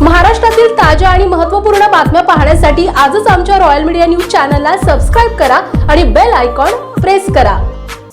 महाराष्ट्रातील ताज्या आणि महत्त्वपूर्ण बातम्या पाहण्यासाठी आजच आमच्या रॉयल मीडिया न्यूज चॅनलला सबस्क्राईब करा आणि बेल आयकॉन प्रेस करा.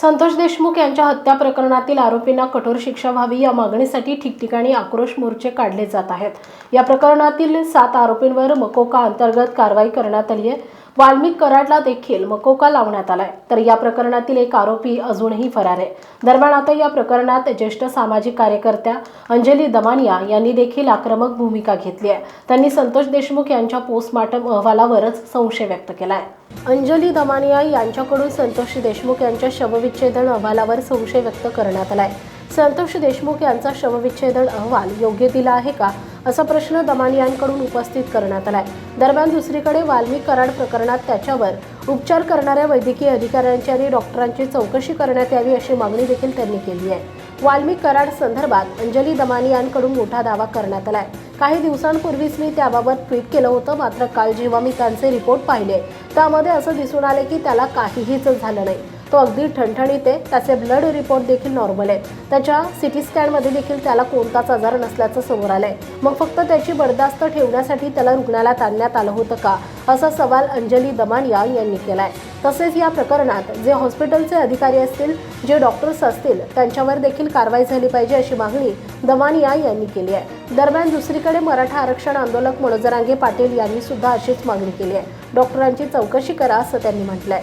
संतोष देशमुख यांच्या हत्या प्रकरणातील आरोपींना कठोर शिक्षा व्हावी या मागणीसाठी ठिकठिकाणी आक्रोश मोर्चे काढले जात आहेत. या प्रकरणातील सात आरोपींवर मकोका अंतर्गत कारवाई करण्यात आली आहे. वाल्मिक कराडला देखील मकोका लावण्यात आलाय. तर या प्रकरणातील एक आरोपी अजूनही फरार आहे. दरम्यान आता या प्रकरणात ज्येष्ठ सामाजिक कार्यकर्त्या अंजली दमानिया यांनी देखील आक्रमक भूमिका घेतली आहे. त्यांनी संतोष देशमुख यांच्या पोस्टमार्टम अहवालावरच संशय व्यक्त केला आहे अंजली दमानिया यांच्याकडून संतोष देशमुख यांच्या शवविच्छेदन अहवालावर संशय व्यक्त करण्यात आलाय. संतोष देशमुख यांचा शवविच्छेदन अहवाल योग्य दिला आहे का? असा प्रश्न दमानियांकडून उपस्थित करण्यात आलाय. दरम्यान दुसरीकडे वाल्मिक कराड प्रकरणात त्याच्यावर उपचार करणाऱ्या वैद्यकीय अधिकाऱ्यांची आणि डॉक्टरांची चौकशी करण्यात यावी अशी मागणी देखील त्यांनी केली आहे. वाल्मिक कराड संदर्भात अंजली दमानियांकडून मोठा दावा करण्यात आलाय. काही दिवसांपूर्वीच मी त्याबाबत ट्विट केलं होतं मात्र काल जेव्हा मी त्यांचे रिपोर्ट पाहिले त्यामध्ये असं दिसून आले की त्याला काहीहीच झालं नाही. तो अगदी ठणठणीत आहे. त्याचे ब्लड रिपोर्ट देखील नॉर्मल आहेत. त्याच्या सिटी स्कॅनमध्ये देखील त्याला कोणताच आजार नसल्याचं समोर आलंय. मग फक्त त्याची बर्दास्त ठेवण्यासाठी त्याला रुग्णालयात आणण्यात आलं होतं का? असा सवाल अंजली दमानिया यांनी केलाय. तसेच या प्रकरणात जे हॉस्पिटलचे अधिकारी असतील जे डॉक्टर्स असतील त्यांच्यावर देखील कारवाई झाली पाहिजे अशी मागणी दमानिया यांनी केली आहे. दरम्यान दुसरीकडे मराठा आरक्षण आंदोलक मनोजरांगे पाटील यांनी सुद्धा अशीच मागणी केली आहे. डॉक्टरांची चौकशी करा असं त्यांनी म्हटलंय.